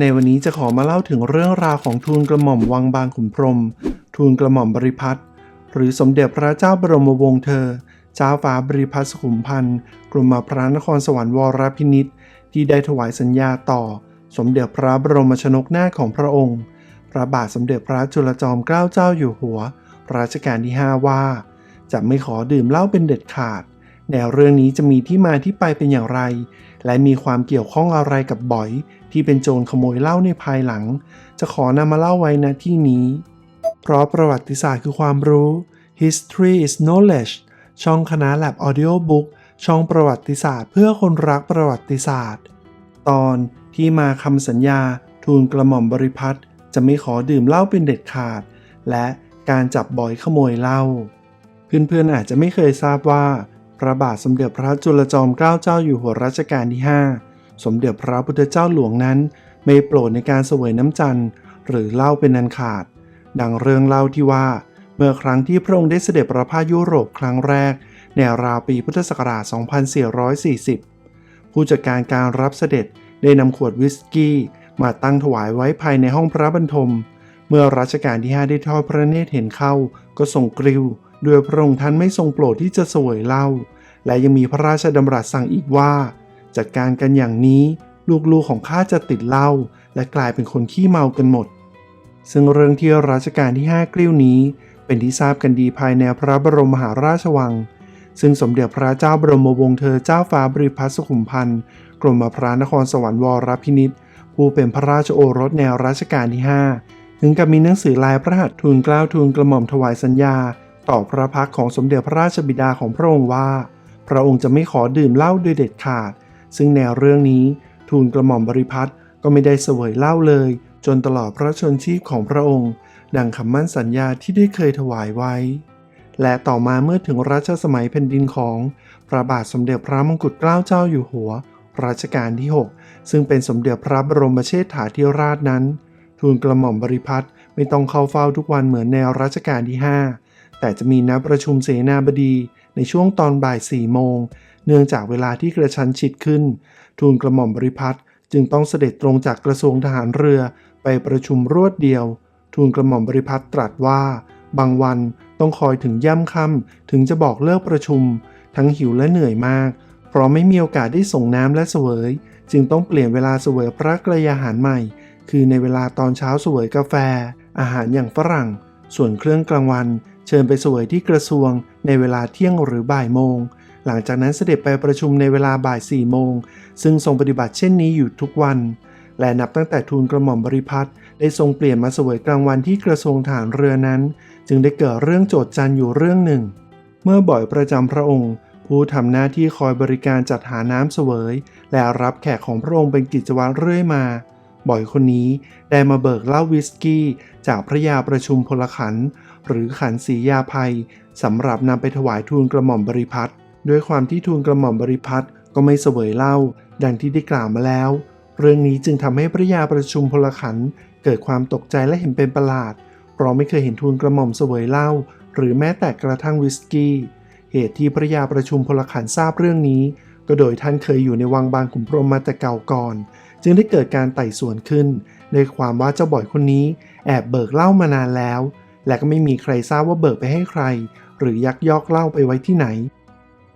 ในวันนี้จะขอมาเล่าถึงเรื่องราวของทูลกระหม่อมวังบางขุนพรหมทูลกระหม่อมบริพัตรหรือสมเด็จพระเจ้าบรมวงศ์เธอ เจ้าฟ้าบริพัตรสุขุมพันธ์กรมพระนครสวรรค์วรพินิษฐ์ที่ได้ถวายสัญญาต่อ สมเด็จพระบรมชนกนาถของพระองค์ พระบาทสมเด็จพระจุลจอมเกล้าเจ้าอยู่หัวรัชกาลที่ 5 ว่า จะไม่ขอดื่มเหล้าเป็นเด็ดขาด แนวเรื่องนี้จะมีที่มาที่ไปเป็นอย่างไร และมีความเกี่ยวข้องอะไรกับบอย ที่เป็นโจรขโมยเหล้าในภายหลัง จะขอนำมาเล่าไว้ณที่นี้ เพราะประวัติศาสตร์คือความรู้ History is knowledge ช่องคณะ Lab Audio Book ช่องประวัติศาสตร์ เพื่อคนรักประวัติศาสตร์ ตอนที่มาคำสัญญา ทูลกระหม่อมบริพัตรจะไม่ขอดื่มเหล้าเป็นเด็ดขาด และการจับบอยขโมยเหล้าเพื่อนๆอาจจะไม่เคยทราบว่า พระบาทสมเด็จพระจุลจอมเกล้าเจ้าอยู่หัวรัชกาลที่ 5 สมเด็จพระพุทธเจ้าหลวงนั้น ไม่โปรดในการเสวยน้ำจันทร์ หรือเหล้าเป็นอันขาด ดังเรื่องเล่าที่ว่า เมื่อครั้งที่พระองค์ได้เสด็จประพาสยุโรปครั้งแรก ในราวปีพุทธศักราช 2440 ผู้จัดการการรับเสด็จได้นำขวดวิสกี้ มาตั้งถวายไว้ภายในห้องพระบรรทม เมื่อรัชกาลที่ 5 ได้ทอดพระเนตรเห็นเข้าก็ทรงกริ้ว ด้วยพระองค์ท่านไม่ทรงโปรดที่จะเสวยเล้าและยังมีพระราชดำรัสสั่งอีกว่า จัดการกันอย่างนี้ลูกๆของข้าจะติดเหล้าและกลายเป็นคนขี้เมากันหมด ซึ่งเรื่องที่รัชกาลที่ 5 กลิ้วนี้ เป็นที่ทราบกันดีภายในพระบรมมหาราชวัง ซึ่งสมเด็จพระเจ้าบรมวงศ์เธอเจ้าฟ้าบริพัตรสุขุมพันธ์กรมพระนครสวรรค์วรพินิษฐ์ผู้เป็นพระราชโอรสแนวรัชกาลที่ 5 ถึงกับมีหนังสือลายพระหัตถ์ทูลเกล้าทูลกระหม่อมถวายสัญญา ต่อพระพักของสมเด็จพระราชบิดาของพระองค์ว่า พระองค์จะไม่ขอดื่มเหล้าโดยเด็ดขาด ซึ่งแนวเรื่องนี้ทูลกระหม่อมบริพัตรก็ไม่ได้เสวยเหล้าเลย จนตลอดพระชนชีพของพระองค์ ดังคำมั่นสัญญาที่ได้เคยถวายไว้ และต่อมาเมื่อถึงรัชสมัยแผ่นดินของ พระบาทสมเด็จพระมงกุฎเกล้าเจ้าอยู่หัวรัชกาลที่ 6 ซึ่งเป็นสมเด็จพระบรมเชษฐาธิราชนั้น ทูลกระหม่อมบริพัตรไม่ต้องเข้าเฝ้าทุกวันเหมือนแนวรัชกาลที่ 5 แต่จะมีนัดประชุมเสนาบดีในช่วงตอนบ่ายสี่โมง เนื่องจากเวลาที่กระชั้นชิดขึ้น ทูลกระหม่อมบริพัตรจึงต้องเสด็จตรงจากกระทรวงทหารเรือไปประชุมรวดเดียว ทูลกระหม่อมบริพัตรตรัสว่า บางวันต้องคอยถึงย่ำค่ำถึงจะบอกเลิกประชุม ทั้งหิวและเหนื่อยมาก เพราะไม่มีโอกาสได้ส่งน้ำและเสวย จึงต้องเปลี่ยนเวลาเสวยพระกระยาหารใหม่ คือในเวลาตอนเช้าเสวยกาแฟ อาหารอย่างฝรั่ง ส่วนเครื่องกลางวัน เชิญไปเสวยที่กระทรวงในเวลาเที่ยงหรือบ่ายโมง หลังจากนั้นเสด็จไปประชุมในเวลาบ่ายสี่โมง ซึ่งทรงปฏิบัติเช่นนี้อยู่ทุกวัน และนับตั้งแต่ทูลกระหม่อมบริพัตรได้ทรงเปลี่ยนมาเสวยกลางวันที่กระทรวงฐานเรือนั้น จึงได้เกิดเรื่องโจทย์จันอยู่เรื่องหนึ่ง เมื่อบ่อยประจำพระองค์ ผู้ทำหน้าที่คอยบริการจัดหาน้ำเสวย และรับแขกของพระองค์เป็นกิจวัตรเรื่อยมาบ่อยคนนี้ได้มาเบิกเหล้าวิสกี้ จากพระยาประชุมพลขัน หรือขันศียาภัยสำหรับนำไปถวายทูลกระหม่อมบริพัตรด้วยความที่ทูลกระหม่อมบริพัตรก็ไม่เสวยเหล้าดังที่ได้กล่าวมาแล้ว เรื่องนี้จึงทำให้พระยาประชุมพลขันเกิดความตกใจและเห็นเป็นประหลาด เพราะไม่เคยเห็นทูลกระหม่อมเสวยเหล้าหรือแม้แต่กระทั่งวิสกี้ เหตุที่พระยาประชุมพลขันทราบเรื่องนี้ ก็โดยท่านเคยอยู่ในวังบางขุนพรหมมาแต่เก่าก่อน จึงได้เกิดการไต่สวนขึ้นในความว่าเจ้าบ่อยคนนี้แอบเบิกเหล้ามานานแล้ว และก็ไม่มีใครทราบว่าเบิกไปให้ใคร หรือยักยอกเหล้าไปไว้ที่ไหน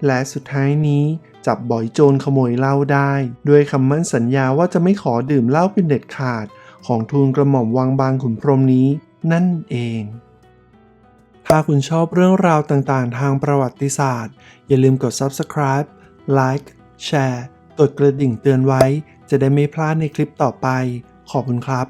และสุดท้ายนี้จับบ่อยโจรขโมยเหล้าได้ ด้วยคำมั่นสัญญาว่าจะไม่ขอดื่มเหล้าเป็นเด็ดขาด ของทูลกระหม่อมวังบางขุนพรหมนี้ นั่นเอง ถ้าคุณชอบเรื่องราวต่างๆ ทางประวัติศาสตร์ อย่าลืมกด subscribe like share กดกระดิ่งเตือนไว้ จะได้ไม่พลาดในคลิปต่อไป ขอบคุณครับ